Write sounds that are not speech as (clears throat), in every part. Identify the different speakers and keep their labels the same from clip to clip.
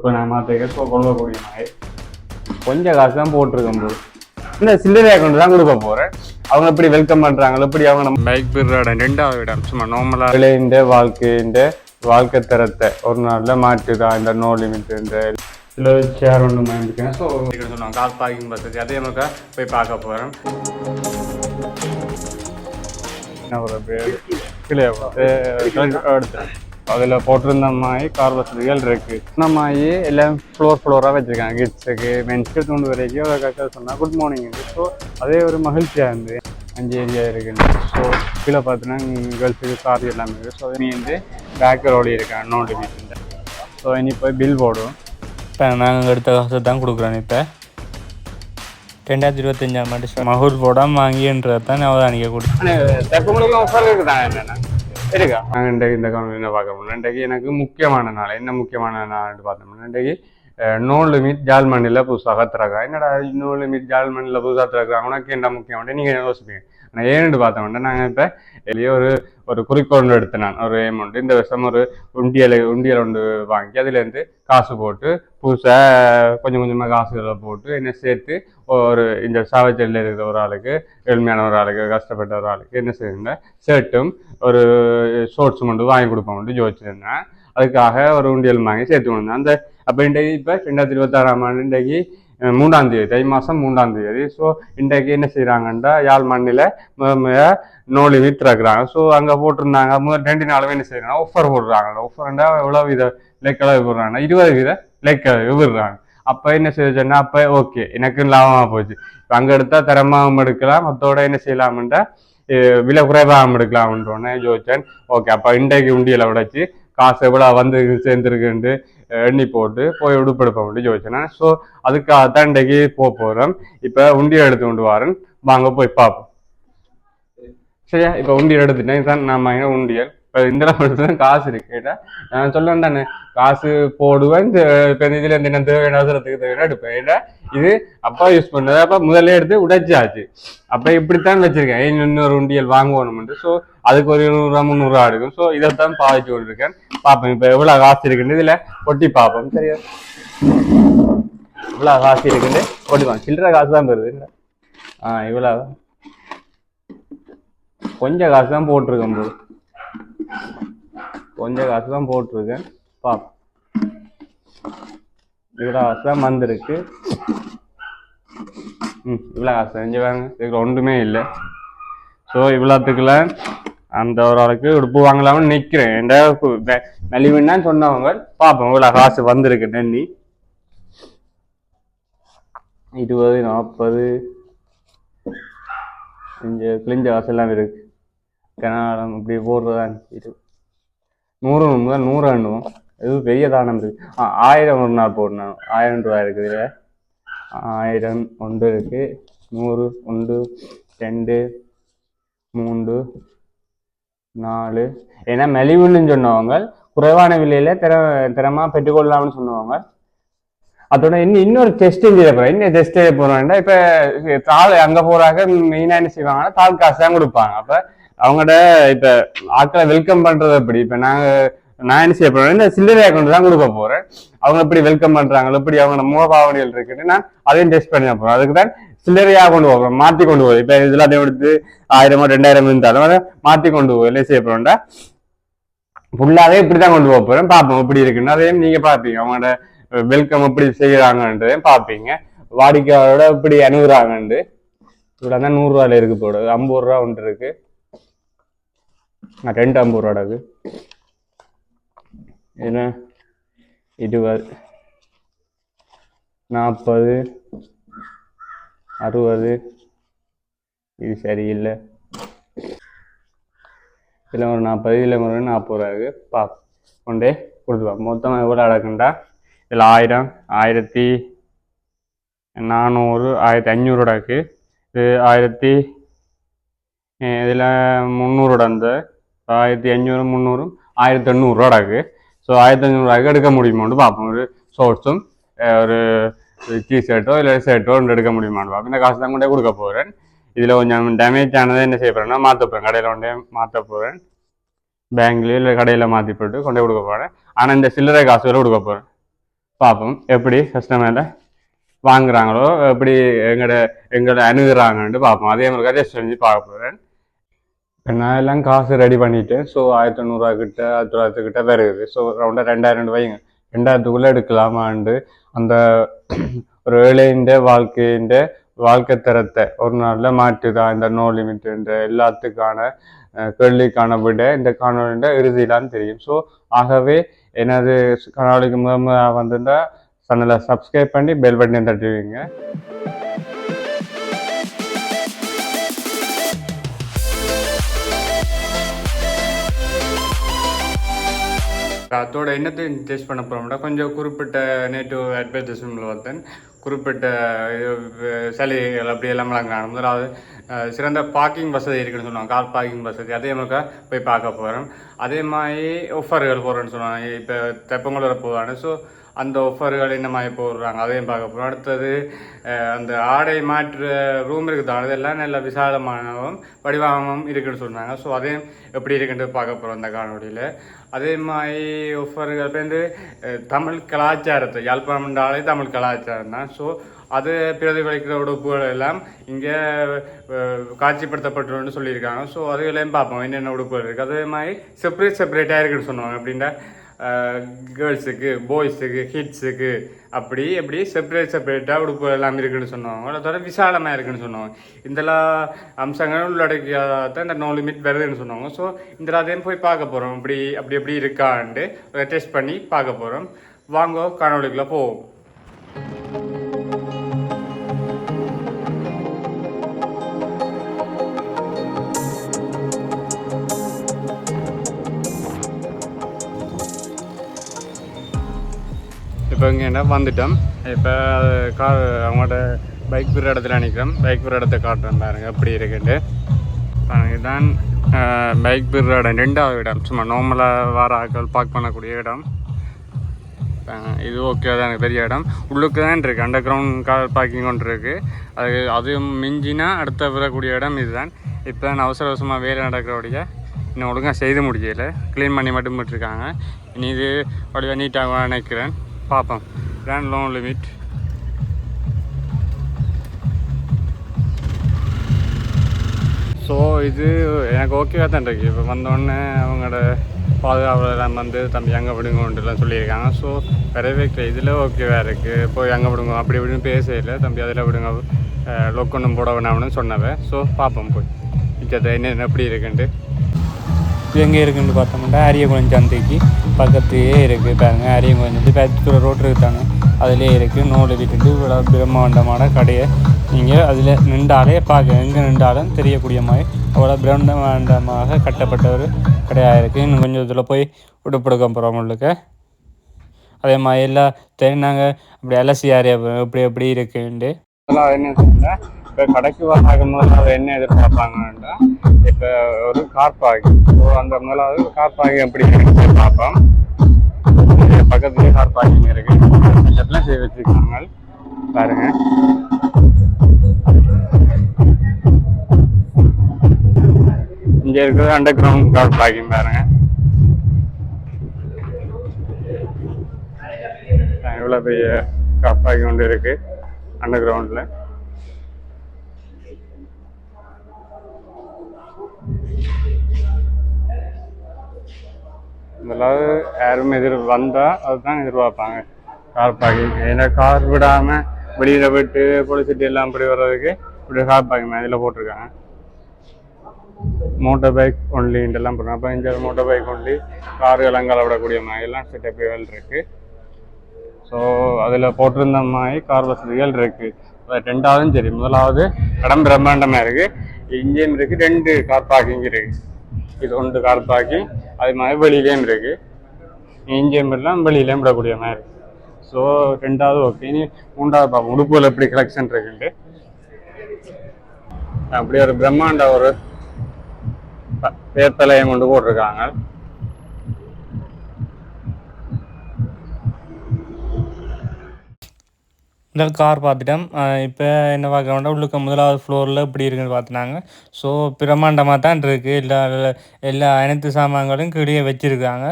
Speaker 1: இப்போ நான் மாற்றிக்க ஸோ கொள்ளக்கூடிய மாதிரி கொஞ்சம் காசு தான் போட்டிருக்கேன் போது இந்த சில்லறை அக்கௌண்ட் தான் கொடுக்க போகிறேன் அவங்க எப்படி வெல்கம் பண்ணுறாங்களோ எப்படி அவங்க நம்ம பைக் பிறட ரெண்டாவது இடம் சும்மா நார்மலாக விளைந்த வாழ்க்கையின் வாழ்க்கை தரத்தை. ஒரு நாளில் மாற்றுதான் இந்த நோ லிமிட் இந்த சில சேர் ஒன்று வாங்கியிருக்கேன். ஸோ சொல்லுவாங்க கார் பார்க்கிங் பஸ்ஸுக்கு அதே மாதிரி போய் பார்க்க போகிறேன் என்ன ஒரு பேர்? கிளியா எடுத்தேன் அதில் போட்டிருந்த மாதிரி கார் வசதிகள் இருக்கு இந்த மாதிரி எல்லாம் ஃப்ளோர் ஃப்ளோராக வச்சிருக்காங்க. கிட்ஸுக்கு மென்ஸ்க்கு தூண்டு வரைக்கும் ஒரு கக்கா சொன்னால் குட் மார்னிங் ஸோ அதே ஒரு மகிழ்ச்சியாக இருந்து அஞ்சு ஏரியா இருக்குன்னு. ஸோ கீழே பார்த்தீங்கன்னா கேர்ள்ஸுக்கு கார் எல்லாமே இருக்குது ஸோ நீ வந்து பேக் ரோடி இருக்கேன் நோ லிமிட் ஸோ இனி போய் பில் போடுவோம்
Speaker 2: இப்போ நாங்கள் எடுத்த காசு தான் கொடுக்குறோம் இப்போ. ரெண்டாயிரத்தி இருபத்தஞ்சாம் ஆண்டு மகூர் போடாமல் வாங்கின்றது தான் அவதானிக்க கொடு
Speaker 1: ஆனால் தற்போது ஆஃபர் இருக்குதாங்க என்னென்ன இருக்கா நாங்கள் இன்றைக்கு இந்த கவனம் என்ன பார்க்கணும் இன்றைக்கு எனக்கு முக்கியமான நாள். என்ன முக்கியமான நாள்னு பார்த்தோம்னா இன்றைக்கு நோ லிமிட் ஜால்மண்டியில் புதுசாக திறக்கா என்னடா நோ லிமிட் ஜால்மண்டியில் புதுசாக திறக்கிறாங்க உனக்கு என்ன முக்கியம்? நீங்கள் யோசிப்பீங்க. ஆனால் ஏன்னு பார்த்தோம்னா நாங்கள் இப்போ வெளியே ஒரு ஒரு குறிக்கோள் எடுத்தேன் நான். ஒரு அமௌண்ட் இந்த வருஷம் ஒரு உண்டியலை உண்டியல் ஒன்று வாங்கி அதுலேருந்து காசு போட்டு புதுசாக கொஞ்சம் கொஞ்சமாக காசுகளை போட்டு என்ன சேர்த்து ஒரு இந்த சாவச்சேரியில் இருக்கிற ஒரு ஆளுக்கு ஏழ்மையான ஒரு ஆளுக்கு கஷ்டப்பட்ட ஒரு ஆளுக்கு என்ன செய்யுங்க ஷர்ட்டும் ஒரு ஷோர்ட்ஸ் கொண்டு வாங்கி கொடுப்போம் யோசிச்சிருந்தேன் அதுக்காக ஒரு உண்டியல் வாங்கி சேர்த்து வந்தேன் அந்த அப்போ இன்றைக்கு இப்போ ரெண்டாயிரத்தி இருபத்தாறாம் ஆண்டு இன்றைக்கு மூன்றாம் தேதி தை மாதம் மூன்றாம் தேதி. ஸோ இன்றைக்கு என்ன செய்கிறாங்கன்னா யாழ் மண்ணில் நோலி லிமிட் ஸோ அங்கே போட்டிருந்தாங்க. முதல் ரெண்டு நாளுமே என்ன செய்யறாங்க ஆஃபர் போடுறாங்க ஆஃபர்ண்டா எவ்வளோ வித லெக்களவு போடுறாங்கன்னா இருபது வித லெக்களவு விடுறாங்க. அப்போ என்ன செய்யச்சோன்னா அப்போ ஓகே எனக்கு லாபமாக போச்சு. இப்போ அங்கே எடுத்தால் தரமாகவும் எடுக்கலாம். மற்றோட என்ன செய்யலாம்ன்றா விலை குறைவாகவும் எடுக்கலாம்ன்றோன்னே யோசிச்சேன். ஓகே அப்போ இன்றைக்கு உண்டியலை உடைச்சி காசு எவ்வளோ வந்து சேர்ந்துருக்குன்ட்டு எண்ணி போட்டு போய் உடுப்பெடுப்ப முடியும் யோசிச்சேன் ஸோ அதுக்காக தான் இன்றைக்கு போக போகிறோம் இப்போ உண்டியை எடுத்து கொண்டு வரேன். வாங்க போய் பார்ப்போம். சரியா? இப்போ உண்டியல் எடுத்துட்டேன் இதுதான் நான் வாங்கின உண்டியல். இப்போ இந்த படத்துல காசு இருக்கு கேட்டா? நான் சொல்லுவேன் தானே காசு போடுவேன் இந்த இப்போ இந்த இதுல இந்த என்ன தேவையான அவசரத்துக்கு தேவையான எடுப்பேன். ஏன்னா இது அப்பா யூஸ் பண்ணது அப்போ முதல்ல எடுத்து உடைச்சாச்சு. அப்போ இப்படித்தான் வச்சிருக்கேன். இன்னொரு உண்டியல் வாங்குவோம்னு ஸோ அதுக்கு ஒரு இருநூறுவா முந்நூறுவா எடுக்கும். ஸோ இதைத்தான் பாதிச்சு கொண்டிருக்கேன். பார்ப்போம் இப்போ எவ்வளோ காசு இருக்குன்னு இதில் ஒட்டி பார்ப்போம் சரியா? இவ்வளோ காசு இருக்குன்னு ஒட்டிப்பான் சில்லற காசு தான் வருது. ஆ இவ்வளோ கொஞ்சம் காசு தான் போட்டிருக்கேன் போது கொஞ்சம் காசு தான் போட்டிருக்கேன். பாப் இவ்வளோ காசு தான் வந்திருக்கு. ம் இவ்வளோ காசு செஞ்சு வாங்க இதுக்கு ஒன்றுமே இல்லை. ஸோ இவ்வளோத்துக்குள்ள அந்த ஒரு ஆளுக்கு உடுப்பு வாங்கலாம்னு நிற்கிறேன் என்ட நலிவுன்னு சொன்னவங்க பார்ப்போம் இவ்வளோ காசு வந்திருக்கு நன்னி இருபது நாற்பது இங்கே கிழிஞ்ச காசு எல்லாம் இருக்கு. கனகாலம் இப்படி போடுறதான் இது நூறு முதல் நூறு ஆண்டுவோம் இது பெரிய தானம் இருக்கு ஆ ஆயிரம் ஒரு நாள் போடணும். ஆயிரம் ரூபாய் இருக்குது இதில். ஆயிரம் ஒன்று இருக்கு. நூறு ஒன்று ரெண்டு மூன்று நாலு. ஏன்னா மெலிவுன்னு சொன்னவங்க குறைவான விலையில திற திறமா பெற்றுக்கொள்ளலாம்னு சொன்னவங்க. அதோட இன்னும் இன்னொரு டெஸ்ட் செய்ய போறேன் என்ன டெஸ்ட் செய்ய போறோம்னா இப்போ தாள் அங்க போறாங்க மெயினா என்ன செய்வாங்கன்னா தாள் காசு தான் கொடுப்பாங்க. அப்ப அவங்களோட இப்ப ஆட்களை வெல்கம் பண்றது எப்படி? இப்ப நாங்க நான் என்ன செய்ய போறேன் இந்த சில்லறை அக்கௌண்ட் தான் கொடுக்க போறேன். அவங்க எப்படி வெல்கம் பண்றாங்க எப்படி அவங்க முகபாவனைகள் இருக்குன்னு நான் அதையும் டெஸ்ட் பண்ணி போறேன். அதுக்கு தான் சில்லறையா கொண்டு போகிறோம் மாத்தி கொண்டு போகுது இப்ப இதுல அதை எடுத்து ஆயிரமோ ரெண்டாயிரம் இருந்தாலும் அதை மாத்தி கொண்டு போகுது இல்லை செய்ய போறோம்டா? ஃபுல்லாவே இப்படிதான் கொண்டு போக போறேன் பார்ப்போம் எப்படி இருக்குன்னு. அதையும் நீங்க பார்ப்பீங்க. அவங்களோட வெல்கம் எப்படி செய்யறாங்கன்றதையும் பார்ப்பீங்க. வாடிக்கையாளரோட எப்படி அணுகுறாங்கன்ட்டு. இவ்வளோ தான் நூறுரூவால இருக்கு போடுது ஐம்பது ரூபா ஒன்று இருக்கு. ரெண்டாம் ரெண்டு ஐம்பது என்ன? இருபது. நாற்பது. அறுபது. இது சரியில்லை. இதில் ஒரு நாற்பது இதில் ஒரு நாற்பது ரூபாய்க்கு பா கொண்டே கொடுத்துப்பா மொத்தமாக எவ்வளோ அடக்குண்டா இதில் ஆயிரம் ஆயிரத்தி நானூறு ஆயிரத்தி அஞ்சூறு அடக்கு இது ஆயிரத்தி இதில் முந்நூறு அடந்த ஆயிரத்தி அஞ்சூறு முந்நூறு ஆயிரத்தி எண்ணூறுரூவாடாக்கு ஸோ ஆயிரத்தி அஞ்சூறுரூவாய்க்கு எடுக்க முடியுமான்னு பார்ப்போம் ஒரு ஷோர்ட்ஸும் ஒரு டிஷர்ட்டோ இல்லை ஷர்ட்டோ ரெண்டு எடுக்க முடியுமான்னு பார்ப்போம் இந்த காசு தான் கொண்டே கொடுக்க போகிறேன் இதில் கொஞ்சம் டேமேஜ் ஆனதை என்ன செய்ய போகிறேன்னா மாற்ற போகிறேன் கடையில் கொண்டே மாற்ற போகிறேன் பேங்க்லேயோ இல்லை கடையில் மாற்றி போட்டு கொண்டே கொடுக்க போகிறேன் ஆனால் இந்த சில்லறை காசு காசுகளை கொடுக்க போகிறேன் பார்ப்போம் எப்படி கஸ்டமரில் வாங்குறாங்களோ எப்படி எங்கட எங்களை அணுகுறாங்கன்ட்டு பார்ப்போம் அதே மாதிரி டெஸ்ட் செஞ்சு பார்க்க போகிறேன் இப்போ நான் எல்லாம் காசு ரெடி பண்ணிட்டேன் ஸோ ஆயிரத்தி ஐநூறுரூவா கிட்ட ஆயிரத்தி தொள்ளாயிரத்து கிட்ட வருது. ஸோ ரவுண்டாக ரெண்டாயிரம் வைங்க ரெண்டாயிரத்துக்குள்ளே எடுக்கலாமாண்டு அந்த (clears throat) ஒரு ஏழையின் வாழ்க்கையின் வாழ்க்கை தரத்தை ஒரு நாளில் மாற்றுதான் இந்த நோ லிமிட்ன்ற எல்லாத்துக்கான கேள்விக்கான விட இந்த காணொலியின் இறுதியிலான்னு தெரியும். ஸோ ஆகவே எனது காணொலிக்கு முதல் வந்திருந்தால் வந்திருந்தா சேனலை சப்ஸ்கிரைப் பண்ணி பெல் பட்டனை தட்டுவீங்க அதோட என்னத்தையும் டெஸ்ட் பண்ண போகிறோம்னா கொஞ்சம் குறிப்பிட்ட நேட்டிவ் அட்வர்டைஸ்மெண்ட்டில் பார்த்தேன் குறிப்பிட்ட சலுகைகள் அப்படி எல்லாம் காணும் முதலாவது சிறந்த பார்க்கிங் வசதி இருக்குன்னு சொன்னாங்க கார் பார்க்கிங் வசதி. அதே மாதிரி போய் பார்க்க போகிறோம் அதே மாதிரி ஆஃபர்கள் போகிறேன்னு சொன்னாங்க இப்போ தெப்பங்குளர போவாங்க ஸோ அந்த ஆஃபர்கள் என்ன போடுறாங்க. அதையும் பார்க்க போகிறோம் அடுத்தது அந்த ஆடை மாற்று ரூம் இருக்குது அதெல்லாம் நல்ல விசாலமானவும் வடிவாகவும் இருக்குன்னு சொன்னாங்க. ஸோ அதையும் எப்படி இருக்குன்றது பார்க்க போகிறோம் அந்த காணொலியில் அதே மாதிரி ஒவ்வொரு வந்து தமிழ் கலாச்சாரத்தை யாழ்ப்பாணம்ன்றாலே தமிழ் கலாச்சாரம் தான். ஸோ அது பிரதிபலிக்கிற உடுப்புகள் எல்லாம் இங்கே காட்சிப்படுத்தப்பட்டுன்னு சொல்லியிருக்காங்க. ஸோ அதுகளையும் பார்ப்போம். என்னென்ன உடுப்புகள் இருக்குது அதே மாதிரி செப்பரேட் செப்பரேட்டாக இருக்குன்னு சொன்னாங்க. அப்படின்னா கேர்ள்ஸுக்கு பாய்ஸுக்கு கிட்ஸுக்கு அப்படி எப்படி செப்பரேட் செப்பரேட்டாக உடுப்பு எல்லாம் இருக்குன்னு சொன்னாங்க அதோட விசாலமாக இருக்குன்னு சொன்னாங்க இதெல்லாம் அம்சங்கள் உள்ளடக்கியாதான் இந்த நோ லிமிட் வருதுன்னு சொன்னாங்க ஸோ இந்த அதையும் போய் பார்க்க போகிறோம் இப்படி அப்படி எப்படி இருக்கான்ட்டு டெஸ்ட் பண்ணி பார்க்க போகிறோம் வாங்க காணொலிக்குள்ளே போவோம். இப்போ இங்கே என்ன வந்துட்டோம்? இப்போ கார் அவங்களோட பைக் பிற இடத்துல நிற்கிறோம் பைக் பிற இடத்த காட்டுறேன் பாருங்க. அப்படி இருக்குன்ட்டு. இதுதான் பைக் பிற இடம். ரெண்டாவது இடம். சும்மா நார்மலாக வார ஆட்கள் பார்க் பண்ணக்கூடிய இடம். இது ஓகே தான். எனக்கு பெரிய இடம். உள்ளுக்கு தான் இருக்குது அண்டர் கிரவுண்ட் கார் பார்க்கிங் ஒன்று இருக்குது அது அது மிஞ்சினா அடுத்த விடக்கூடிய இடம் இதுதான். இப்போ தான் அவசர அவசரமாக வேலை நடக்கிறவுடைய இன்னும் ஒழுங்காக செய்து முடியலை க்ளீன் பண்ணி மட்டும் விட்டுருக்காங்க இனி இது வடிவாக நீட்டாக நினைக்கிறேன். பார்ப்போம் கிராண்ட் லோன் லிமிட் ஸோ இது எனக்கு ஓகேவாக தான் இருக்கு. இப்போ வந்தோடனே அவங்களோட பாதுகாவலர் வந்து தம்பி அங்கே விடுங்கன்ட்டுலாம் சொல்லியிருக்காங்க. ஸோ வரவே இதில் ஓகேவாக இருக்குது போய் அங்கே விடுங்க. அப்படி இப்படின்னு பேசல தம்பி அதில் விடுங்க. லொக்கொன்னும் போட வேணாம்னு சொன்னவன் ஸோ பார்ப்போம் போய். மிச்சத்தை என்ன எப்படி இருக்குன்ட்டு.
Speaker 2: இது எங்கே இருக்குன்னு பார்த்தோம்னா அரியகுளம் சந்தைக்கு பக்கத்துலேயே இருக்குது பாருங்க. அரியகுளம் சந்தை பேத்துக்குள்ள ரோட் இருக்குது அதிலே அதுலேயே இருக்குது. நூல் வீட்டுக்கு இவ்வளோ பிரம்மாண்டமான கடையை நீங்கள் அதில் நின்றாலே பார்க்க எங்கே நின்றாலும் தெரியக்கூடிய மாதிரி அவ்வளோ பிரம்மாண்டமாக கட்டப்பட்ட ஒரு கடையாக இருக்குது. இன்னும் கொஞ்சம் இதில் போய் உடுப்படுக்க போகிறோம் உங்களுக்கு. அதே மாதிரி எல்லாம் தெரியும் நாங்கள் அப்படி அலசி அறிய எப்படி எப்படி இருக்குன்ட்டு.
Speaker 1: அதெல்லாம் என்ன இப்போ கடைக்கு வராங்க அதை என்ன எதிர்பார்ப்பாங்கன்னா இப்போ ஒரு கார் பார்க்கிங் ஸோ அந்த முதலாவது கார் பார்க்கிங் எப்படி இருக்குன்னு பார்ப்போம். பக்கத்துலேயே கார் பார்க்கிங் இருக்குது எல்லாம் செய்ய வச்சிருக்காங்க. பாருங்க. இங்கே இருக்கிறது அண்டர் கிரவுண்ட் கார் பார்க்கிங் பாருங்க. இவ்வளோ பெரிய கார் பார்க்கிங் ஒன்று இருக்குது அண்டர் கிரவுண்டில் முதலாவது யாரும் எதிர் வந்தால் அதுதான் எதிர்பார்ப்பாங்க. கார் பார்க்கிங் ஏன்னா கார் விடாமல் வெளியில் விட்டு பொலிசிட்டி எல்லாம் அப்படி வர்றதுக்கு இப்படி கார் பார்க்கிங் இதில் போட்டிருக்காங்க. மோட்டர் பைக் ஒன்லின்ட்டு போடுறாங்க. அப்போ இங்கே மோட்டர் பைக் ஒன்லி கார் எல்லாம் விடக்கூடிய மாதிரி எல்லாம் செட்டப்புகள் இருக்குது ஸோ அதில் போட்டிருந்த மாதிரி கார் வசதிகள் இருக்குது ரெண்டாவதும் சரி. முதலாவது இடம் பிரம்மாண்டமாக இருக்குது இங்கேயும் இருக்குது ரெண்டு கார் பார்க்கிங் இருக்குது இது ஒன்று கார் அது மாதிரி வெளியிலேயும் இருக்குது இஞ்சியம் எல்லாம் வெளியிலேயும் விடக்கூடிய மாதிரி இருக்கு. ஸோ ரெண்டாவது ஓகே இனி மூன்றாவது பார்ப்போம். உடுப்புகள் எப்படி கலெக்ஷன் இருக்குன்ட்டு. அப்படி ஒரு பிரம்மாண்ட ஒரு ப- பேர்த்தலையம் கொண்டு போட்டிருக்காங்க.
Speaker 2: இந்த கார் பார்த்துட்டோம் இப்போ என்ன பார்க்குறோம்னா உள்ளுக்க முதலாவது ஃப்ளோரில் இப்படி இருக்குன்னு பார்த்துனாங்க ஸோ பிரம்மாண்டமாக தான் இருக்குது எல்லா எல்லா அனைத்து சாமான்களும் கீழே வச்சுருக்காங்க.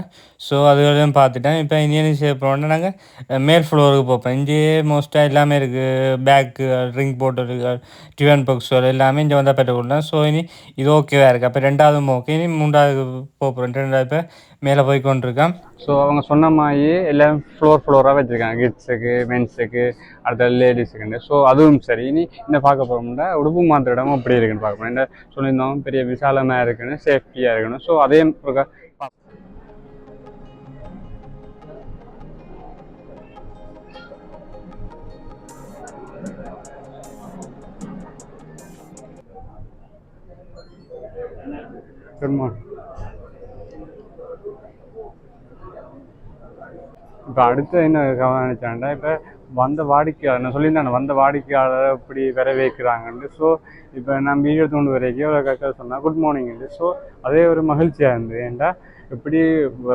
Speaker 2: ஸோ அதுகளையும் பார்த்துட்டேன். இப்போ இனி சேவ் செய்ய நாங்கள் மேல் ஃப்ளோருக்கு போப்போம். இங்கேயே மோஸ்ட்டாக எல்லாமே இருக்குது bag drink bottle tiffin box எல்லாமே இங்கே வந்தால் பெற்றுக்கொள்ளலாம் ஸோ இனி இது ஓகேவாக இருக்குது அப்போ ரெண்டாவது ஓகே இனி மூன்றாவது போகிறோம் ரெண்டாவது இப்போ மேலே போய் கொண்டிருக்கேன்.
Speaker 1: ஸோ அவங்க சொன்ன மாதிரி எல்லாம் ஃப்ளோர் ஃப்ளோராக வச்சுருக்காங்க. கிட்ஸுக்கு மென்ஸுக்கு அடுத்த லேடிஸுக்குன்னு ஸோ அதுவும் சரி. இனி என்ன பார்க்க போகிறோம்னா உடுப்பு மாத்திர இடமும் அப்படி இருக்குன்னு பார்க்க போகிறோம் என்ன சொல்லியிருந்தோம்? பெரிய விசாலமாக இருக்குன்னு சேஃப்டியாக இருக்கணும் ஸோ அதே குட் மார்னிங் இப்போ அடுத்து என்ன கவனிச்சாண்டா இப்போ வந்த வாடிக்கையாளர் நான் சொல்லியிருந்தேன் வந்த வாடிக்கையாளரை இப்படி வரவேற்கிறாங்கன்னு ஸோ இப்போ நான் வீடியோ தோண்டு வரைக்கும் ஒரு கக்கா சொன்னால் குட் மார்னிங் ஸோ அதே ஒரு மகிழ்ச்சியாக இருந்தது. ஏன்டா இப்படி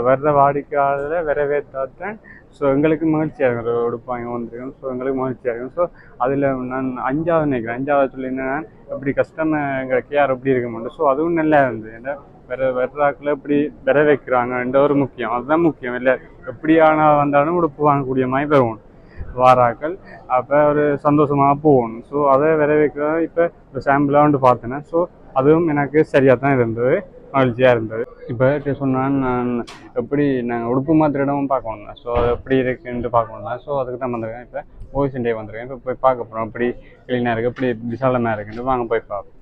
Speaker 1: வர்ற வாடிக்கையாளரை வரவேற்றாத்தான் ஸோ எங்களுக்கு மகிழ்ச்சியாக இருக்கும் உடுப்பாங்க வந்துருக்கும். ஸோ எங்களுக்கு மகிழ்ச்சியாக இருக்கும். ஸோ அதில் நான் அஞ்சாவது நினைக்கிறேன். அஞ்சாவது சொல்லியிருந்தேன் நான் எப்படி கஸ்டமர் எங்களை கேர் எப்படி இருக்க மாட்டோம் ஸோ அதுவும் நல்லா இருந்தது. ஏன்னா வேற வர்றாக்கில் இப்படி வர வைக்கிறாங்கன்ற ஒரு முக்கியம். அதுதான் முக்கியம். இல்லை எப்படி ஆனால் வந்தாலும் உடுப்பு வாங்கக்கூடிய மாதிரி வருவோம் வாராக்கள் அப்போ ஒரு சந்தோஷமாக போகணும் ஸோ அதை வர வைக்கிறதா இப்போ சாம்பிளாக வந்து பார்த்தேன்னா ஸோ அதுவும் எனக்கு சரியாக தான் இருந்தது. மகிழ்ச்சியாக இருந்தது. இப்போ சொன்னால் நான் எப்படி நாங்கள் உடுப்பு மாத்திர இடமும் பார்க்கணும் ஸோ அது எப்படி இருக்குன்ட்டு பார்க்கணும் ஸோ அதுக்கு தான் வந்திருக்கேன். இப்போ ஓய்ஸ் டே வந்திருக்கேன். இப்போ போய் பார்க்க போகிறோம் எப்படி க்ளீனாக இருக்குது எப்படி விசாலமாக இருக்குன்ட்டு வாங்க போய் பார்ப்போம்.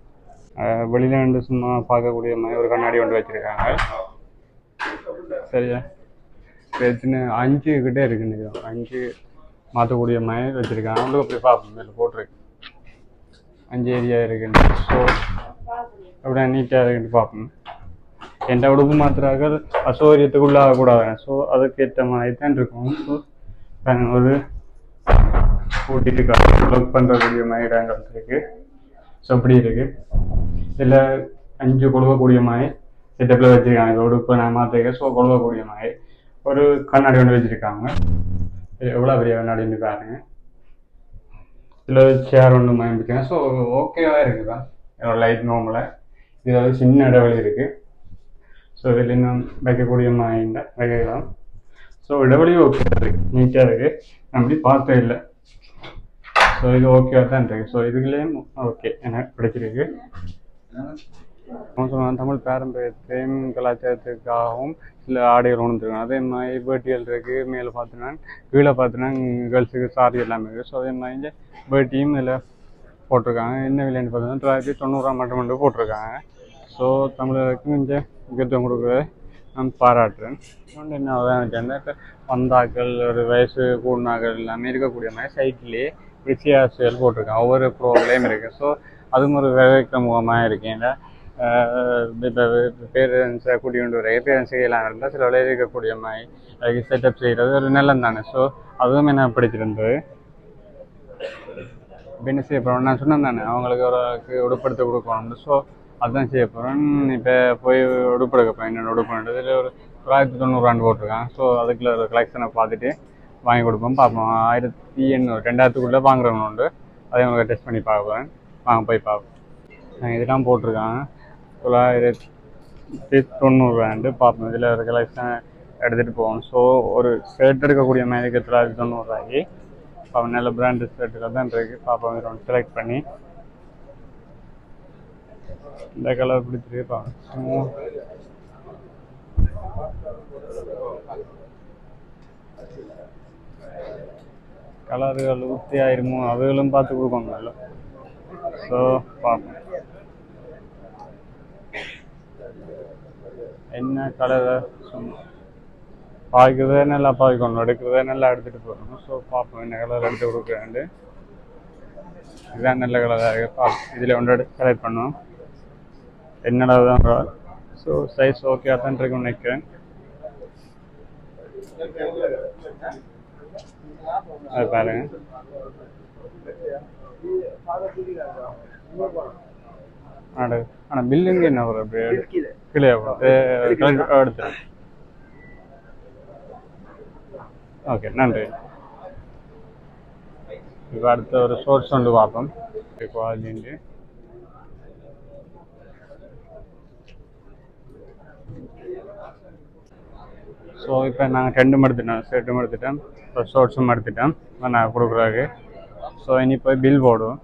Speaker 1: வெளியில் வெளியில இருந்து சும்மா பார்க்கக்கூடிய மாதிரி ஒரு கண்ணாடி ஒன்று வச்சுருக்காங்க. சரியா? சின்ன அஞ்சு கிட்டே இருக்குன்னு அஞ்சு மாற்றக்கூடிய மாதிரி வச்சிருக்காங்க. அவங்களுக்கு அப்படி பார்ப்போம். மேலே போட்டிருக்கு அஞ்சு ஏரியா இருக்குன்னு. ஸோ அப்படியே நீட்டாக இருக்குன்னு பார்ப்போம். எந்த உடுப்பு மாத்திராக்கள் அசௌகரியத்துக்குள்ளாகக்கூடாது ஸோ அதுக்கேற்ற மாதிரி தான் இருக்கும். ஸோ ஒரு கூட்டிட்டு ஒர்க் பண்ணுறக்கூடிய மாதிரி இடங்கள் இருக்குது ஸோ அப்படி இருக்கு. இதில் அஞ்சு கொழுவக்கூடிய மாதிரி செட்டப்பில் வச்சுருக்காங்க. இதோட இப்போ நான் மாற்றிருக்கேன் ஸோ கொழுவக்கூடிய மாதிரி. ஒரு கண்ணாடி ஒன்று வச்சுருக்காங்க. எவ்வளோ பெரிய கண்ணாடின்னு பாருங்க. இதில் சேர் ஒன்று வாங்கிருக்கேன் ஸோ ஓகேவாக இருக்குதா என்னோடய லைட் நோமில் இதில் சின்ன இடைவெளி இருக்குது ஸோ இதில் இன்னும் வைக்கக்கூடிய மாதிரி வைக்கலாம் ஸோ இடைவெளி ஓகே இருக்குது நீட்டாக இருக்குது அப்படி பார்த்தே இல்லை ஸோ இது ஓகேவாக தான் இருக்குது ஸோ இதுலேயும் ஓகே எனக்கு பிடிச்சிருக்கு சொன்னால் தமிழ் பாரம்பரியத்தையும் கலாச்சாரத்துக்காகவும் சில ஆடைகள் உணர்ந்துருக்காங்க அதே மாதிரி பேட்டிகள் இருக்குது மேலே பார்த்தோன்னா கீழே பார்த்தோன்னா கேர்ள்ஸுக்கு சாரி எல்லாமே இருக்குது ஸோ அதே மாதிரி இந்த இதில் போட்டிருக்காங்க என்ன விலைன்னு பார்த்தோன்னா தொள்ளாயிரத்தி தொண்ணூறாம் மட்டும் மட்டும் போட்டிருக்காங்க ஸோ தமிழருக்கு இந்த முக்கியத்துவம் கொடுக்குறதை நான் பாராட்டுறேன். இன்னொன்று என்ன எனக்கு இப்போ பந்தாக்கள் ஒரு வயசு கூடினாக்கள் எல்லாமே இருக்கக்கூடிய மாதிரி சைட்லேயே வித்தியாசங்கள் போட்டிருக்கேன். ஒவ்வொரு ப்ரோக்லேயும் இருக்குது ஸோ அதுவும் ஒரு விவேக்க முகமாக இருக்கேன் ஏன்னா இப்போ பேரண்ட்ஸை கூட்டி வர எல்லாம் இருந்தால் சில வேலையில் இருக்கக்கூடிய மாதிரி அதுக்கு செட்டப் செய்கிறது ஒரு நல்லம் தானே. ஸோ அதுவும் என்ன பிடிச்சிருந்தது. இப்போ என்ன செய்ய போகிறோம் நான் சொன்னேன் தானே அவங்களுக்கு ஒரு உடுப்படுத்த கொடுக்கணும் ஸோ அதுதான் செய்ய போகிறேன் இப்போ போய் உடுப்படுக்க போகிறேன் என்னோட உடுப்புன்றது இதில் ஒரு தொள்ளாயிரத்தி தொண்ணூறாண்டு போட்டிருக்கான். ஸோ அதுக்குள்ள ஒரு கலெக்ஷனை பார்த்துட்டு வாங்கி கொடுப்போம். பார்ப்போம். ஆயிரத்தி எண்ணூறு ரெண்டாயிரத்துக்குள்ளே வாங்குறவங்க உண்டு. அதே உங்களுக்கு டெஸ்ட் பண்ணி பார்க்க போகிறேன் வாங்க போய் பார்ப்போம். இதெல்லாம் போட்டிருக்காங்க தொள்ளாயிரத்தி தொண்ணூறுவாண்டு பார்ப்போம். இதில் ஒரு கலெக்ஷன் எடுத்துகிட்டு போவோம். ஸோ ஒரு ஷர்ட் எடுக்கக்கூடிய மாதிரி தொள்ளாயிரத்தி தொண்ணூறுரூவாய்க்கு பாப்போம் நல்ல பிராண்டு ஷர்ட்டுகள் தான் இருக்குது பார்ப்போம். செலக்ட் பண்ணி இந்த கலர் பிடிச்சிருப்பாங்க பார்ப்போம் கலர்கள் ஊற்றி ஆயிருமோ அவைகளும் பார்த்து கொடுப்பாங்கல்ல நல்லா. ஸோ பார்ப்போம். என்ன கலரை? சொன்னோம் பாய்க்கிறதே நல்லா பாய்க்கணும் எடுக்கிறதே நல்லா எடுத்துகிட்டு போகணும். ஸோ பார்ப்போம் என்ன கலர் எடுத்து கொடுக்குறாண்டு இதுதான் நல்ல கலராக பார்ப்போம். இதில் ஒன்று கலெக்ட் பண்ணுவோம். என்னடா தான் ஸோ சைஸ் ஓகே தான் இருக்கும்னு நினைக்கிறேன். அது பாருங்க. ஆனால் பில்லுங்க என்ன வரும் அப்படியே? கீழே எடுத்துறேன் ஓகே நன்றி. இப்போ அடுத்த ஒரு சோர்ஸ் வந்து பார்ப்போம். குவாலிட்டி ஸோ இப்போ நாங்கள் டெண்டும் எடுத்துட்டோம் செட்டும் எடுத்துட்டோம் இப்போ ஷார்ட்ஸும் எடுத்துட்டோம். இப்போ நான் கொடுக்குறாரு ஸோ இனி போய் பில் போடுவோம்.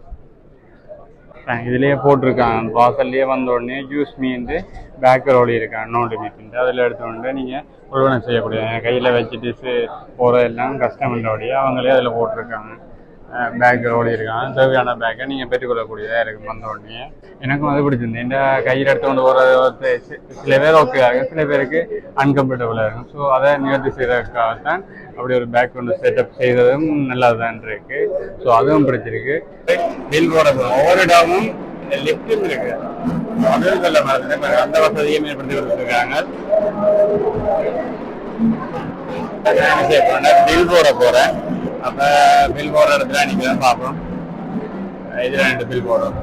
Speaker 1: இதுலேயே போட்டிருக்காங்க. வாசல்லையே வந்த உடனே ஜூஸ் மீந்து பேக்கர் ரோலி இருக்காங்க. நோட்டு மீட்டு அதில் எடுத்துகிட்டு நீங்கள் உருவனை செய்யக்கூடிய கையில் வச்சுட்டு போகிறதெல்லாம் கஸ்டமரோடைய அவங்களே அதில் போட்டிருக்காங்க. பேக் ஓடி இருக்காங்க தேவையான பேக்கை நீங்கள் பெற்றுக்கொள்ளக்கூடியதாக இருக்குது வந்த உடனே எனக்கும் அது பிடிச்சிருந்து இந்த கையில் எடுத்து கொண்டு போகிறது சில பேர் ஓகே இருக்கும். சில பேருக்கு அன்கம்ஃபர்டபுளாக இருக்கும். ஸோ அதை நிவர்த்தி செய்வதற்காகத்தான் அப்படி ஒரு பேக் ஒன்று செட்டப் செய்ததும் நல்லதுதான் இருக்கு. ஸோ அதுவும் பிடிச்சிருக்கு. பில் போட ஒவ்வொரு இடமும் லிஃப்டும் இருக்கு. அதுவும் சொல்ல மாதிரி அந்த வசதியும் ஏற்படுத்தி கொடுத்துருக்காங்க. பில் போட போகிறேன் அப்ப பில் போடுற இடத்துல நிக்கிறேன் பார்ப்போம் இதுல ரெண்டு பில் போடுறோம்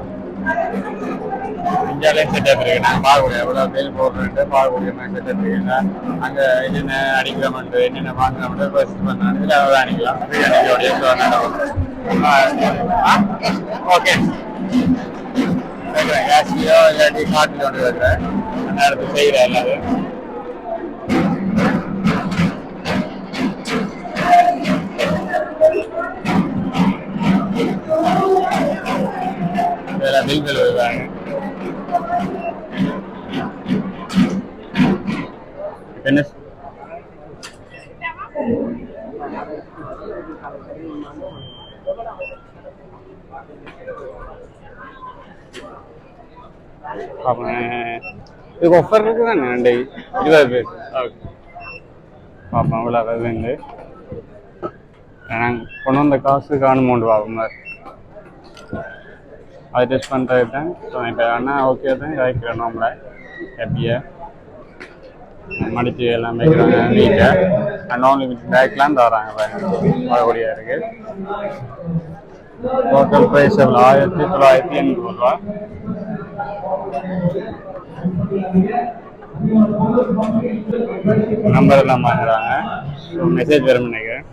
Speaker 1: இந்தியாலையும் செட்டப் இருக்கு நான் பார்க்கக்கூடிய எவ்வளோ பில் போடுறேன்ட்டு பார்க்கக்கூடிய மாதிரி செட்டப் இருக்குங்க அங்க என்னென்ன அடிக்கிறோம்ட்டு என்னென்ன வாங்குறோம்ட்டு பர்ஸ் பண்ணாலும் இதில் அவ்வளோ அணிக்கலாம் ஃப்ரீ அடிக்கக்கூடிய ஓகே வைக்கிறேன் கேஷ்லையோ இல்லாட்டி காட்டில் கொண்டு வைக்கிறேன் அந்த இடத்துல செய்கிறேன் எல்லாரும் இதெல்லாம் பில் வருவாங்க. என்ன? அவன் இதுக்கு ஒஃபர் இருக்கு தானே ரெண்டு? இருபது பேர். ஓகே. பார்ப்போம் அவ்வளோ வருதுண்டு நாங்கள் கொண்டு வந்த காசு காணுமோண்டு பார்ப்போம் மாதிரி அதை டெஸ்ட் பண்ணுறது தான் ஸோ இப்போ அண்ணா ஓகே தான். இதாக்கிறேன் நம்மளை. ஹாப்பியாக மடித்து எல்லாம் வைக்கிறாங்க. நீட்டாக அண்ட் லிமிட் பேக்லாம் தராங்க வரக்கூடிய இருக்குது டோட்டல் ப்ரைஸ் எவ்வளோ? ஆயிரத்தி தொள்ளாயிரத்தி எண்பது ரூபா. நம்பர் எல்லாம் வாங்குறாங்க. மெசேஜ் வரும் நினைக்கிறேன்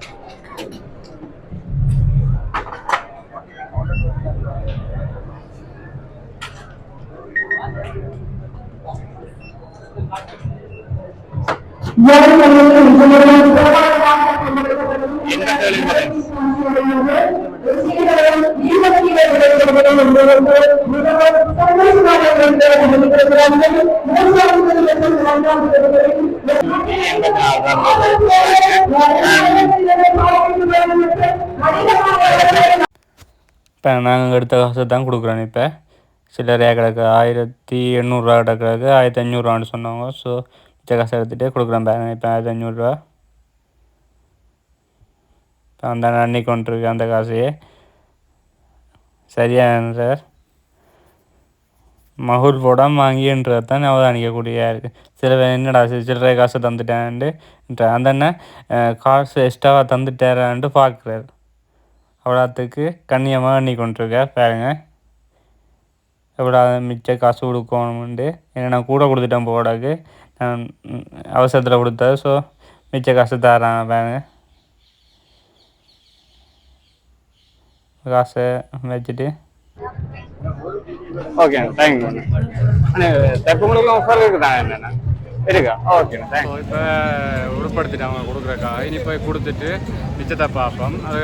Speaker 2: இப்போ நாங்கள் எடுத்த காசை தான் கொடுக்குறோம் இப்போ. சில்லறையா கிடக்கு. ஆயிரத்தி எண்ணூறுரூவா கிடக்குறாக்கு ஆயிரத்தி அஞ்சூறுரூவான்னு சொன்னாங்க. ஸோ மிச்ச காசை எடுத்துகிட்டு கொடுக்குறேன் பாருங்க இப்போ ஆயிரத்தி அஞ்சூறுரூவா இப்போ அந்த அன்னைக்கு கொண்டிருக்கு அந்த காசையே சரியான்றார் மகுல் போடாமல் வாங்கின்றது தான் அவதானிக்கக்கூடிய இருக்குது சில பேர் என்னடா சில்லறை காசு தந்துட்டேன்ட்டு அந்த அண்ணன் காசு எக்ஸ்ட்ராவாக தந்துட்டாரான்ட்டு பார்க்குறாரு அவ்வளோத்துக்கு கண்ணியமாக எண்ணி கொண்டிருக்கார் பாருங்க எவ்வளோ மிச்ச காசு கொடுக்கணும்ண்டு ஏன்னா நான் கூட கொடுத்துட்டேன் போடாக்கு அவசரத்தில் கொடுத்தது ஸோ மிச்ச காசு தராங்க பாருங்க காசை வச்சுட்டு.
Speaker 1: ஓகே தேங்க்யூ அண்ணே தெப்பங்களுக்கு ஆஃபர் இருக்குதா இருக்கா? ஓகேண்ணா தேங்க்யூ இப்போ உருப்படுத்திட்டு அவங்க கொடுக்குறக்கா இனி போய் கொடுத்துட்டு மிச்சத்தை பார்ப்போம். அது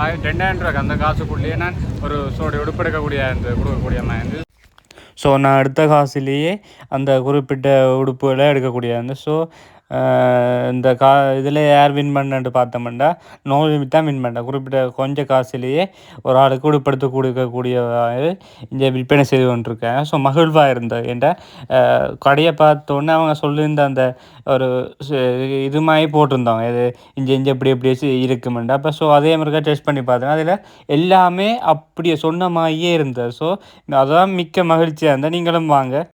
Speaker 1: ஆயிரம் ரெண்டாயிரம் ரூபாய்க்கு அந்த காசுக்குள்ளேயே நான் ஒரு சோடி உடுப்பெடுக்கக்கூடிய இந்த கொடுக்கக்கூடிய மாதிரி.
Speaker 2: ஸோ நான் எடுத்த காசுலேயே அந்த குறிப்பிட்ட உடுப்புகளை எடுக்கக்கூடிய அந்த ஸோ இந்த கா இதில் யார் வின் பண்ணன்ட்டு பார்த்தோம்னா நோ லிமிட் தான் வின் பண்ணேன் குறிப்பிட்ட கொஞ்சம் காசுலேயே ஒரு ஆளுக்கு உடுப்படுத்த கொடுக்கக்கூடிய இங்கே விற்பனை செய்து கொண்டிருக்கேன் ஸோ மகிழ்வாக இருந்தது. என்ற கடையை பார்த்தோன்னே அவங்க சொல்லியிருந்த அந்த ஒரு இது மாதிரி போட்டிருந்தோம் இது இங்கே இங்கே இப்படி இப்படி இருக்குமெண்டா அப்போ ஸோ அதே மாதிரி டெஸ்ட் பண்ணி பார்த்தேன். அதில் எல்லாமே அப்படியே சொன்ன மாதிரியே இருந்தது. ஸோ அதான் மிக்க மகிழ்ச்சியாக இருந்தால் நீங்களும் வாங்க.